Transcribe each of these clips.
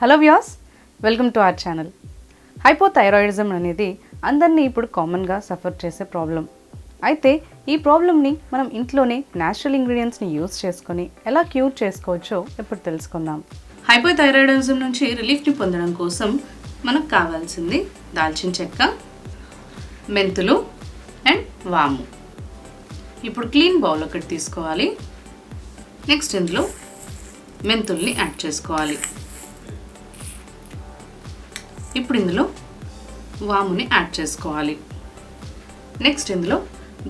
Hello Vyas welcome to our channel. Hypothyroidism అనేది అందరినీ ఇప్పుడు కామన్గా సఫర్ చేసే ప్రాబ్లం. అయితే ఈ ప్రాబ్లమ్ని మనం ఇంట్లోనే న్యాచురల్ ఇంగ్రీడియంట్స్ని యూస్ చేసుకొని ఎలా క్యూర్ చేసుకోవచ్చో ఇప్పుడు తెలుసుకుందాం. హైపోథైరాయిడిజం నుంచి రిలీఫ్ని పొందడం కోసం మనకు కావాల్సింది దాల్చిన చెక్క మెంతులు అండ్ వాము. ఇప్పుడు క్లీన్ బౌల్ ఒకటి తీసుకోవాలి. నెక్స్ట్ ఇందులో మెంతుల్ని యాడ్ చేసుకోవాలి. ఇప్పుడు ఇందులో వాముని యాడ్ చేసుకోవాలి. నెక్స్ట్ ఇందులో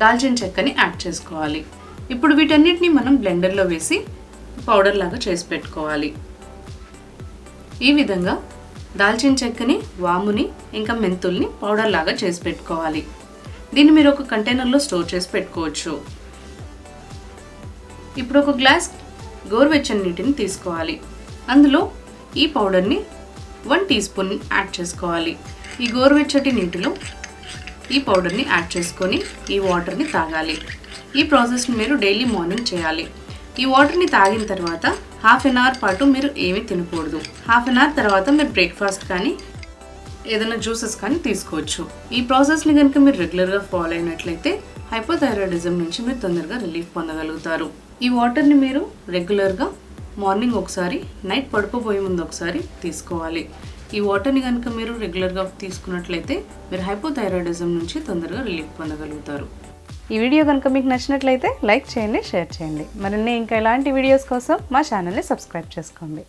దాల్చిన చెక్కని యాడ్ చేసుకోవాలి. ఇప్పుడు వీటన్నిటిని మనం బ్లెండర్లో వేసి పౌడర్ లాగా చేసి పెట్టుకోవాలి. ఈ విధంగా దాల్చిన చెక్కని వాముని ఇంకా మెంతుల్ని పౌడర్ లాగా చేసి పెట్టుకోవాలి. దీన్ని మీరు ఒక కంటైనర్లో స్టోర్ చేసి పెట్టుకోవచ్చు. ఇప్పుడు ఒక గ్లాస్ గోరువెచ్చని నీటిని తీసుకోవాలి. అందులో ఈ పౌడర్ని వన్ టీ స్పూన్ యాడ్ చేసుకోవాలి. ఈ గోరువెచ్చటి నీటిలో ఈ పౌడర్ని యాడ్ చేసుకొని ఈ వాటర్ని తాగాలి. ఈ ప్రాసెస్ని మీరు డైలీ మార్నింగ్ చేయాలి. ఈ వాటర్ని తాగిన తర్వాత హాఫ్ అన్ అవర్ పాటు మీరు ఏమీ తినకూడదు. హాఫ్ అన్ అవర్ తర్వాత మీరు బ్రేక్ఫాస్ట్ కానీ ఏదైనా జ్యూసెస్ కానీ తీసుకోవచ్చు. ఈ ప్రాసెస్ని కనుక మీరు రెగ్యులర్గా ఫాలో అయినట్లయితే హైపోథైరాయిడిజం నుంచి మీరు తొందరగా రిలీఫ్ పొందగలుగుతారు. ఈ వాటర్ని మీరు రెగ్యులర్గా మార్నింగ్ ఒకసారి నైట్ పడుకోబోయే ముందు ఒకసారి తీసుకోవాలి. ఈ వాటర్ని కనుక మీరు రెగ్యులర్గా తీసుకున్నట్లయితే మీరు హైపోథైరాయిడిజం నుంచి తొందరగా రిలీఫ్ పొందగలుగుతారు. ఈ వీడియో కనుక మీకు నచ్చినట్లయితే లైక్ చేయండి షేర్ చేయండి. మరిన్ని ఇంకా ఇలాంటి వీడియోస్ కోసం మా ఛానల్ని సబ్స్క్రైబ్ చేసుకోండి.